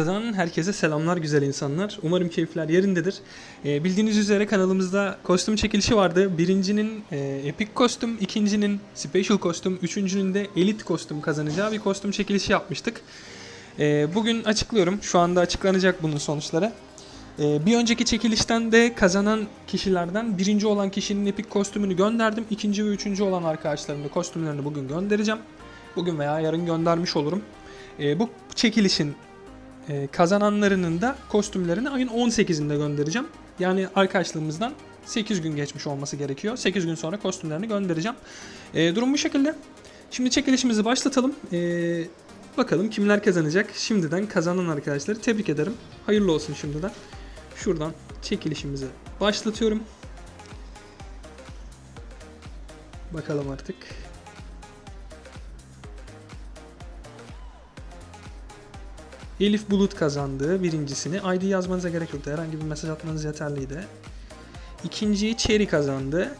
Kazan'ın herkese selamlar güzel insanlar. Umarım keyifler yerindedir. Ee, bildiğiniz üzere kanalımızda kostüm çekilişi vardı. Birincinin e, Epic kostüm, ikincinin Special kostüm, üçüncünün de Elite kostüm kazanacağı bir kostüm çekilişi yapmıştık. Ee, bugün açıklıyorum. Şu anda açıklanacak bunun sonuçları. Ee, bir önceki çekilişten de kazanan kişilerden birinci olan kişinin Epic kostümünü gönderdim. İkinci ve üçüncü olan arkadaşlarımın da kostümlerini bugün göndereceğim. Bugün veya yarın göndermiş olurum. Ee, bu çekilişin e, kazananlarının da kostümlerini ayın 18'inde göndereceğim. Yani arkadaşlığımızdan 8 gün geçmiş olması gerekiyor. 8 gün sonra kostümlerini göndereceğim. E, durum bu şekilde. Şimdi çekilişimizi başlatalım. E, bakalım kimler kazanacak. Şimdiden kazanan arkadaşları tebrik ederim. Hayırlı olsun şimdiden. Şuradan çekilişimizi başlatıyorum. Bakalım artık. Elif Bulut kazandı birincisini. ID yazmanıza gerek yoktu. Herhangi bir mesaj atmanız yeterliydi. İkinciyi Cherry kazandı.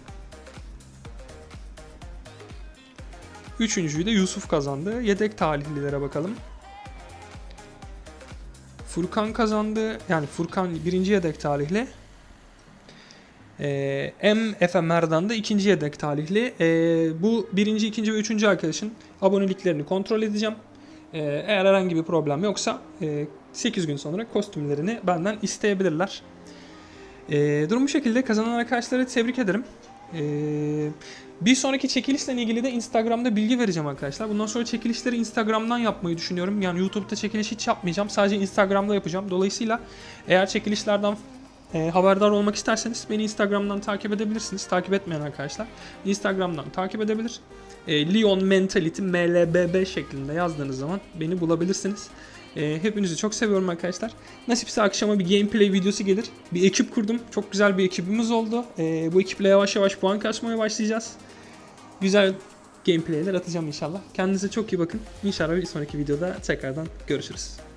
Üçüncüyü de Yusuf kazandı. Yedek talihlilere bakalım. Furkan kazandı. Yani Furkan birinci yedek talihli. Ee, M. Efe Merdan da ikinci yedek talihli. Ee, bu birinci, ikinci ve üçüncü arkadaşın aboneliklerini kontrol edeceğim. Ee, eğer herhangi bir problem yoksa e, 8 gün sonra kostümlerini benden isteyebilirler. Ee, durum bu şekilde. Kazanan arkadaşları tebrik ederim. Ee, bir sonraki çekilişle ilgili de Instagram'da bilgi vereceğim arkadaşlar. Bundan sonra çekilişleri Instagram'dan yapmayı düşünüyorum. Yani YouTube'da çekiliş hiç yapmayacağım. Sadece Instagram'da yapacağım. Dolayısıyla eğer çekilişlerden e, haberdar olmak isterseniz beni Instagram'dan takip edebilirsiniz. Takip etmeyen arkadaşlar Instagram'dan takip edebilir. E, Leon Mentality MLBB şeklinde yazdığınız zaman beni bulabilirsiniz. E, hepinizi çok seviyorum arkadaşlar. Nasipse akşama bir gameplay videosu gelir. Bir ekip kurdum. Çok güzel bir ekibimiz oldu. E, bu ekiple yavaş yavaş puan kasmaya başlayacağız. Güzel gameplayler atacağım inşallah. Kendinize çok iyi bakın. İnşallah bir sonraki videoda tekrardan görüşürüz.